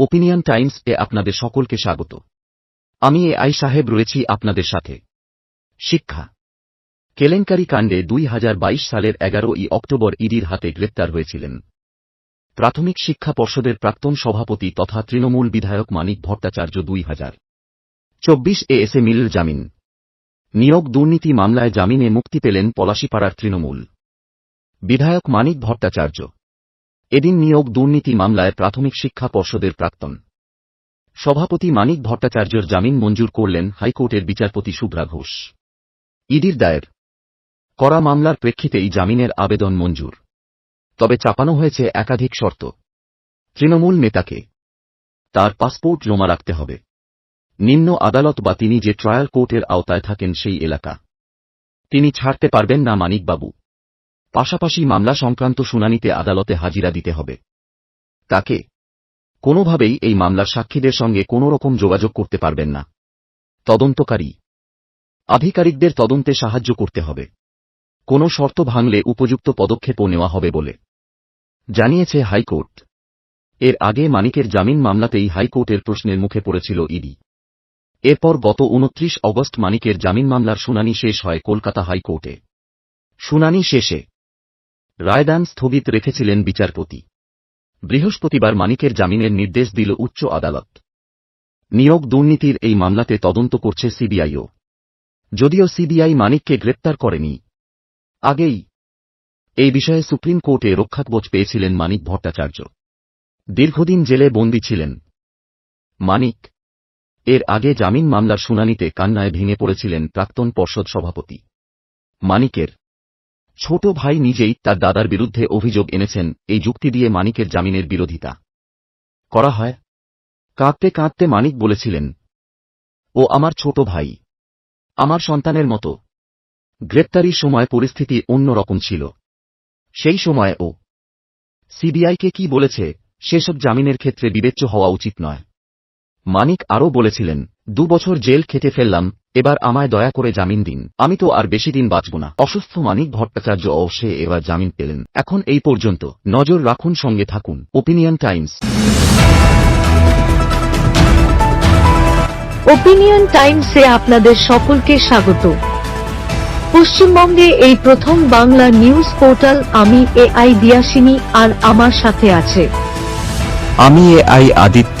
Opinion Times এ আপনাদের সকলকে স্বাগত। আমি এ আই সাহেব রয়েছি আপনাদের সাথে। শিক্ষা। কেলেঙ্কারি কাণ্ডে দুই হাজার বাইশ সালের এগারোই অক্টোবর ইডির হাতে গ্রেপ্তার হয়েছিলেন। প্রাথমিক শিক্ষা পর্ষদের প্রাক্তন সভাপতি তথা তৃণমূল বিধায়ক মানিক ভট্টাচার্য দুই হাজার। চব্বিশ এ এসে মিল জামিন। নিয়োগ দুর্নীতি মামলায় জামিনে মুক্তি পেলেন পলাশিপাড়ার তৃণমূল। বিধায়ক মানিক ভট্টাচার্য। এদিন নিয়োগ দুর্নীতি মামলায় প্রাথমিক শিক্ষা পর্ষদের প্রাক্তন সভাপতি মানিক ভট্টাচার্যর জামিন মঞ্জুর করলেন হাইকোর্টের বিচারপতি শুভ্রা ঘোষ। ইডির দায়ের করা মামলার প্রেক্ষিতেই জামিনের আবেদন মঞ্জুর। তবে চাপানো হয়েছে একাধিক শর্ত। তৃণমূল নেতাকে তার পাসপোর্ট জমা রাখতে হবে। নিম্ন আদালত বা তিনি যে ট্রায়াল কোর্টের আওতায় থাকেন সেই এলাকা। তিনি ছাড়তে পারবেন না মানিকবাবু। পাশাপাশি মামলা সংক্রান্ত শুনানিতে আদালতে হাজিরা দিতে হবে। তাকে কোনোভাবেই এই মামলার সাক্ষীদের সঙ্গে কোনো রকম যোগাযোগ করতে পারবেন না। তদন্তকারী আধিকারিকদের তদন্তে সাহায্য করতে হবে। কোনো শর্ত ভাঙলে উপযুক্ত পদক্ষেপও নেওয়া হবে বলে জানিয়েছে হাইকোর্ট। এর আগে মানিকের জামিন মামলাতেই হাইকোর্টের প্রশ্নের মুখে পড়েছিল ইডি। এরপর গত উনত্রিশ অগস্ট মানিকের জামিন মামলার শুনানি শেষ হয় কলকাতা হাইকোর্টে। শুনানি শেষে রায়দান স্থগিত রেখেছিলেন বিচারপতি। বৃহস্পতিবার মানিকের জামিনের নির্দেশ দিল উচ্চ আদালত। নিয়োগ দুর্নীতির এই মামলাতে তদন্ত করছে সিবিআইও। যদিও সিবিআই মানিককে গ্রেপ্তার করেনি। আগেই এই বিষয়ে সুপ্রিম কোর্টে রক্ষাকবচ পেয়েছিলেন মানিক ভট্টাচার্য। দীর্ঘদিন জেলে বন্দী ছিলেন। মানিক এর আগে জামিন মামলার শুনানিতে কান্নায় ভেঙে পড়েছিলেন প্রাক্তন পর্ষদ সভাপতি। মানিকের ছোট ভাই নিজেই তার দাদার বিরুদ্ধে অভিযোগ এনেছেন, এই যুক্তি দিয়ে মানিকের জামিনের বিরোধিতা করা হয়। কাঁদতে কাঁদতে মানিক বলেছিলেন, ও আমার ছোট ভাই, আমার সন্তানের মতো। গ্রেপ্তারির সময় পরিস্থিতি অন্য রকম ছিল। সেই সময় ও সিবিআইকে কি বলেছে, সেসব জামিনের ক্ষেত্রে বিবেচ্য হওয়া উচিত নয়। মানিক আরও বলেছিলেন, দু বছর জেল খেটে ফেললাম এবার আমায় দয়া করে জামিন দিন। আমি তো আর বেশি দিন বাঁচব না। অসুস্থ মানিক ভট্টাচার্য সে এবার জামিন পেলেন। এখন এই পর্যন্ত। নজর রাখুন সঙ্গে থাকুন। ওপিনিয়ন টাইমস ওপিনিয়ন টাইমসে আপনাদের সকলকে স্বাগত। পশ্চিমবঙ্গে এই প্রথম বাংলা নিউজ পোর্টাল আমি এ আই দিয়াসিনী আর আমার সাথে আছে। আমি এ আই আদিত্য।